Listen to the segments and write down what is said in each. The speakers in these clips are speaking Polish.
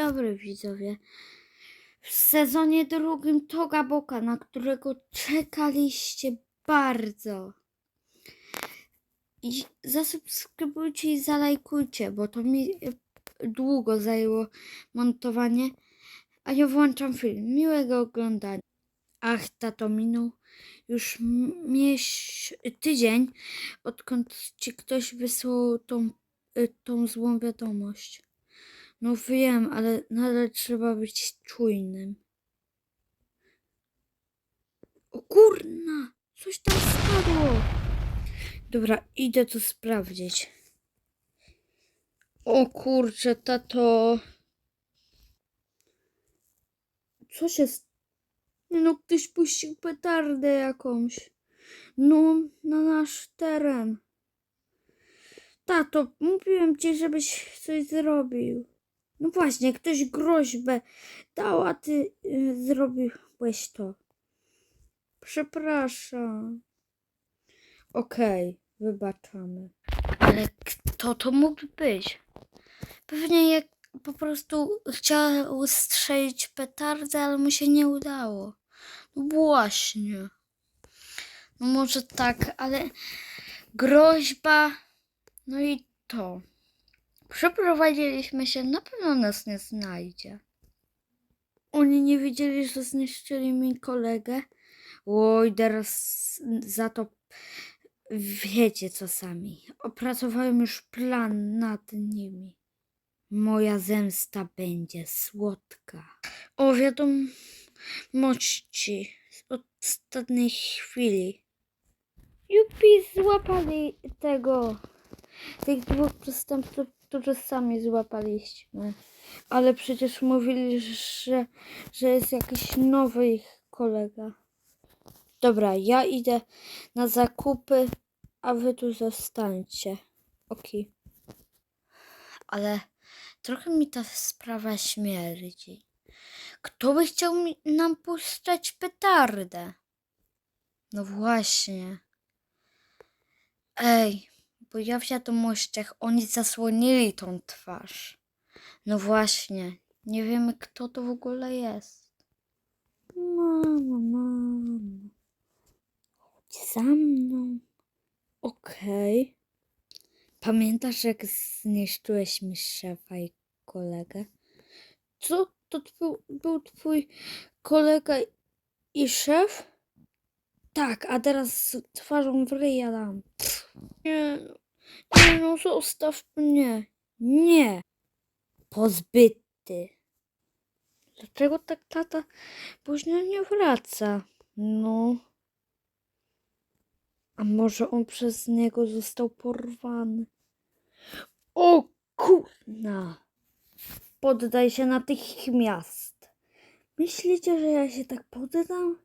dobry widzowie. W sezonie drugim Toga Boka, na którego czekaliście bardzo. I zasubskrybujcie i zalajkujcie, bo to mi długo zajęło montowanie. A ja włączam film. Miłego oglądania. Ach, tato minął już mieś... tydzień, odkąd ci ktoś wysłał tą, y, tą złą wiadomość. No wiem, ale nadal trzeba być czujnym. O kurna! Coś tam spadło! Dobra, idę to sprawdzić. O kurczę, tato. Co się stało? No ktoś puścił petardę jakąś. No, na nasz teren. Tato, mówiłem ci, żebyś coś zrobił. No właśnie, ktoś groźbę dał, a ty y, zrobiłeś to. Przepraszam. Okej, wybaczamy. Ale kto to mógł być? Pewnie jak po prostu chciał strzelić petardę, ale mu się nie udało. No właśnie. No może tak, ale groźba, no i to. Przeprowadziliśmy się, na pewno nas nie znajdzie. Oni nie wiedzieli, że zniszczyli mi kolegę. Oj, teraz za to wiecie co sami. Opracowałem już plan nad nimi. Moja zemsta będzie słodka. O wiadomości z ostatniej chwili. Jupi, złapali tego. Tych dwóch przestępców, którzy sami złapaliśmy. Ale przecież mówili, że, że jest jakiś nowy ich kolega. Dobra, ja idę na zakupy, a wy tu zostańcie. Okej. Ale trochę mi ta sprawa śmierdzi. Kto by chciał nam puszczać petardę? No właśnie. Ej, bo ja w wiadomościach oni zasłonili tą twarz. No właśnie, nie wiemy kto to w ogóle jest. Mamo, mamo. Chodź za mną. Okej. Pamiętasz, jak zniszczyłeś mi szefa i kolegę? Co? To twój, był twój kolega i szef? Tak, a teraz z twarzą w ryja dam. Nie, no, zostaw mnie. Nie. Pozbyty. Dlaczego tak tata późno nie wraca? No. A może on przez niego został porwany? O kurna! Poddaj się natychmiast. Myślicie, że ja się tak poddam?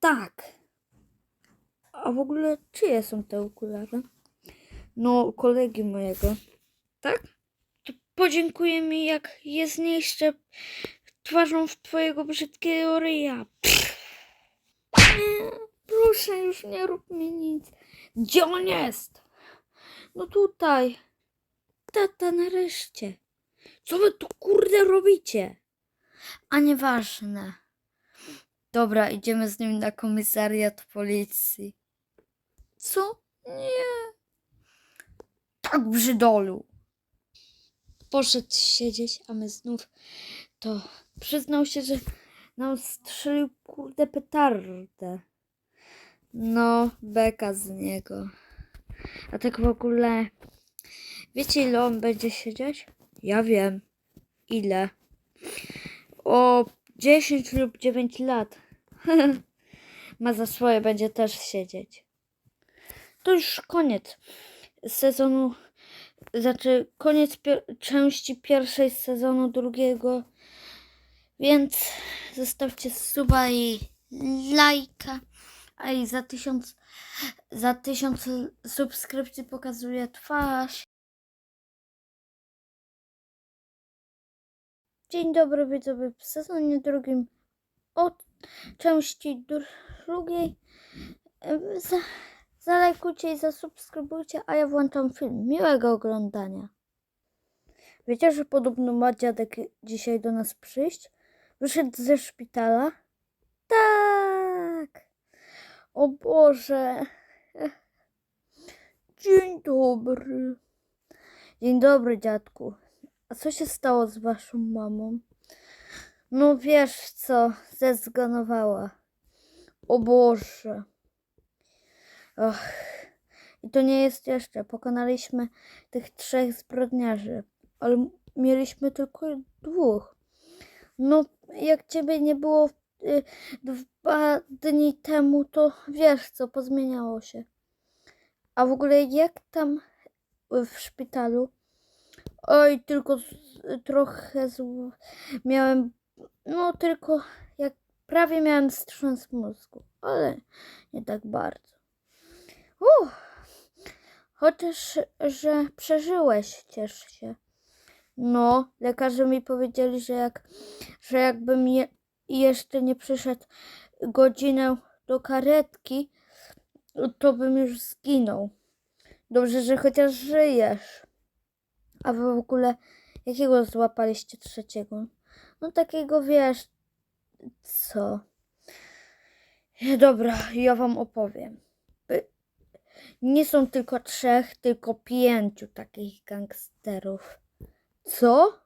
Tak. A w ogóle czyje są te okulary? No, kolegi mojego. Tak? To podziękuję mi, jak je zniszczę twarzą w twojego brzydkiego ryja. Nie, proszę, już nie rób mi nic. Gdzie on jest? No tutaj. Tata, nareszcie. Co wy tu kurde robicie? A nieważne. Dobra, idziemy z nim na komisariat policji. Co? Nie. Tak brzydolu. Poszedł siedzieć, a my znów to przyznał się, że nam strzelił kurde petardę. No, beka z niego. A tak w ogóle, wiecie ile on będzie siedzieć? Ja wiem. Ile? O 10 lub 9 lat. Ma za swoje, będzie też siedzieć. To już koniec sezonu, znaczy koniec części pierwszej z sezonu drugiego. Więc zostawcie suba i lajka. A i za tysiąc, za tysiąc subskrypcji pokazuję twarz. Dzień dobry widzowie w sezonie drugim od części drugiej. Zalajkujcie i zasubskrybujcie, a ja włączam film. Miłego oglądania. Wiecie, że podobno ma dziadek dzisiaj do nas przyjść? Wyszedł ze szpitala? Tak. O Boże. Dzień dobry. Dzień dobry, dziadku. A co się stało z waszą mamą? No wiesz co, zezganowała. O Boże. Och. I to nie jest jeszcze. Pokonaliśmy tych trzech zbrodniarzy, ale mieliśmy tylko dwóch. No, jak ciebie nie było y, dwa dni temu, to wiesz co, pozmieniało się. A w ogóle jak tam w szpitalu? Oj, tylko z, trochę zł... miałem, no tylko jak prawie miałem wstrząs mózgu, ale nie tak bardzo. Chociaż, że przeżyłeś, ciesz się. No, lekarze mi powiedzieli, że jak, że jakbym je, jeszcze nie przyszedł godzinę do karetki, to bym już zginął. Dobrze, że chociaż żyjesz. A wy w ogóle jakiego złapaliście trzeciego? No takiego wiesz, co? Dobra, ja wam opowiem. Nie są tylko trzech, tylko pięciu takich gangsterów. Co?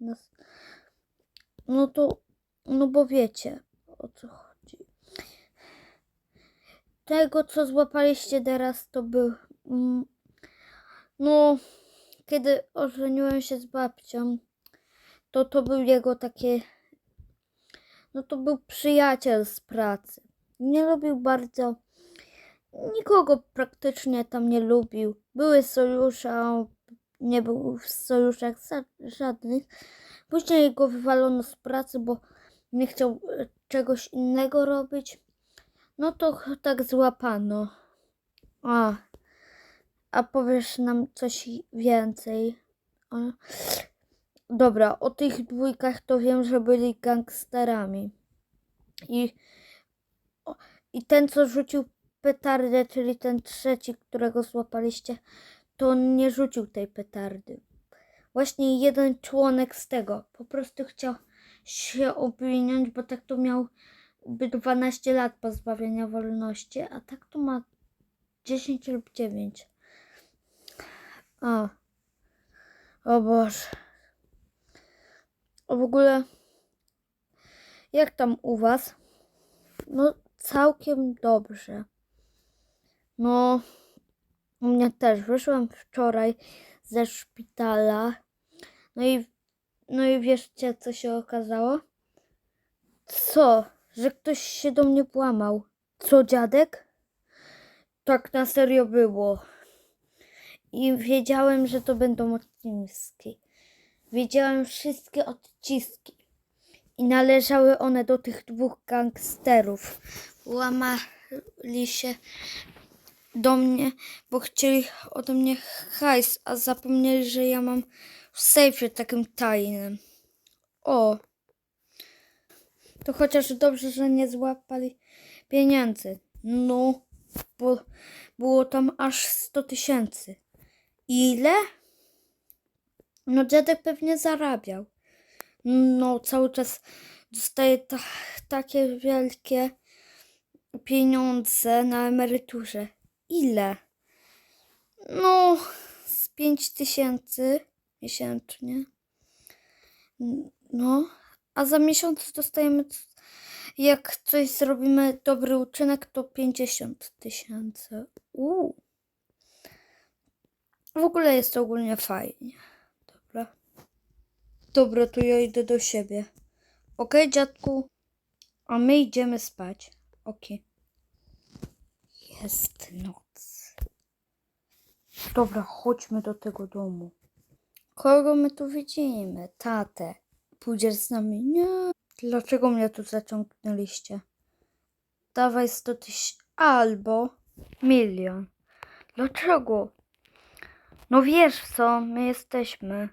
No, no to, no bo wiecie, o co chodzi. Tego, co złapaliście teraz, to był, mm, no, kiedy ożeniłem się z babcią, to to był jego takie, no to był przyjaciel z pracy. Nie lubił bardzo, nikogo praktycznie tam nie lubił. Były sojusze, a on nie był w sojuszach za- żadnych. Później go wywalono z pracy, bo nie chciał e, czegoś innego robić. No to tak złapano. A, a powiesz nam coś więcej? O, dobra, o tych dwójkach to wiem, że byli gangsterami. I, I ten, co rzucił petardę, czyli ten trzeci, którego złapaliście, to on nie rzucił tej petardy. Właśnie jeden członek z tego po prostu chciał się obwiniać, bo tak to miał by 12 lat pozbawienia wolności, a tak to ma 10 lub 9. O. O Boże. O w ogóle jak tam u was? No całkiem dobrze. No u mnie też. Wyszłam wczoraj ze szpitala. No i no i wieszcie co się okazało? Co? Że ktoś się do mnie włamał. Co, dziadek? Tak na serio było. I wiedziałem, że to będą odciski. Wiedziałem wszystkie odciski. I należały one do tych dwóch gangsterów. Łamali się do mnie, bo chcieli ode mnie hajs, a zapomnieli, że ja mam w sejfie takim tajnym. O! To chociaż dobrze, że nie złapali pieniędzy. No, bo było tam aż 100 tysięcy. Ile? No, dziadek pewnie zarabiał. No, cały czas dostaje ta, takie wielkie pieniądze na emeryturze. Ile? No, z 5 tysięcy miesięcznie. No, a za miesiąc dostajemy, jak coś zrobimy, dobry uczynek, to 50 tysięcy. W ogóle jest to ogólnie fajnie. Dobra. Dobra, to ja idę do siebie. Okej, dziadku? A my idziemy spać. Okej. Jest noc. Dobra, chodźmy do tego domu. Kogo my tu widzimy? Tatę. Pójdziesz z nami? Nie. Dlaczego mnie tu zaciągnęliście? Dawaj 100 tysięcy albo milion. Dlaczego? No wiesz co, my jesteśmy.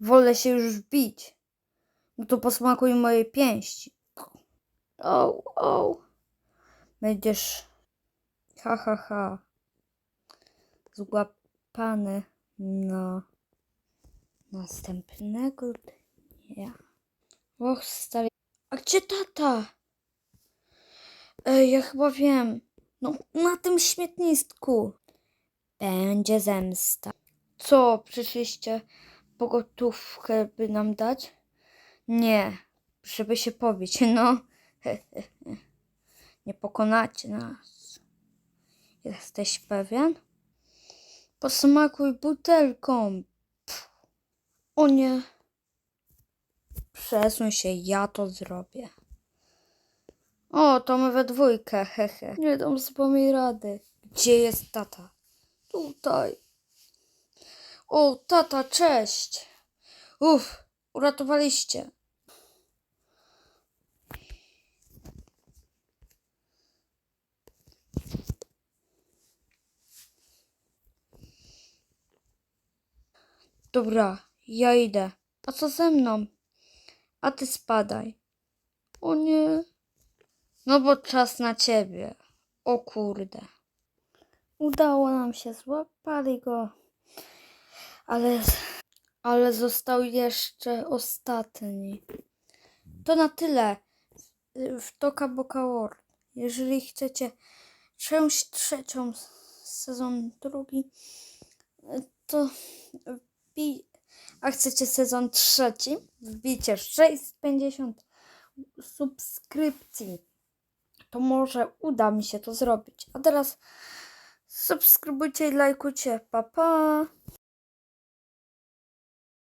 Wolę się już bić. No to posmakuj mojej pięści. O, o. Będziesz. Ha, ha, ha. Złapany. No. następnego dnia. Och, stary. A gdzie tata? Ej, ja chyba wiem. No, na tym śmietnisku. Będzie zemsta. Co, przyszliście po gotówkę, by nam dać? Nie, żeby się pobić, no. Nie pokonacie nas. Jesteś pewien? Posmakuj butelką. Pff. O nie. Przesuń się, ja to zrobię. O, to my we dwójkę, hehe. Nie dam sobie rady. Gdzie jest tata? Tutaj. O, tata, cześć. Uff, uratowaliście. Dobra, ja idę. A co ze mną? A ty spadaj. O nie. No bo czas na ciebie. O kurde. Udało nam się, złapali go. Ale, ale został jeszcze ostatni. To na tyle w Toka Boka World. Jeżeli chcecie część trzecią, sezon drugi, to a chcecie sezon trzeci, wbijcie 650 subskrypcji. To może uda mi się to zrobić. A teraz subskrybujcie i lajkujcie. Pa, pa!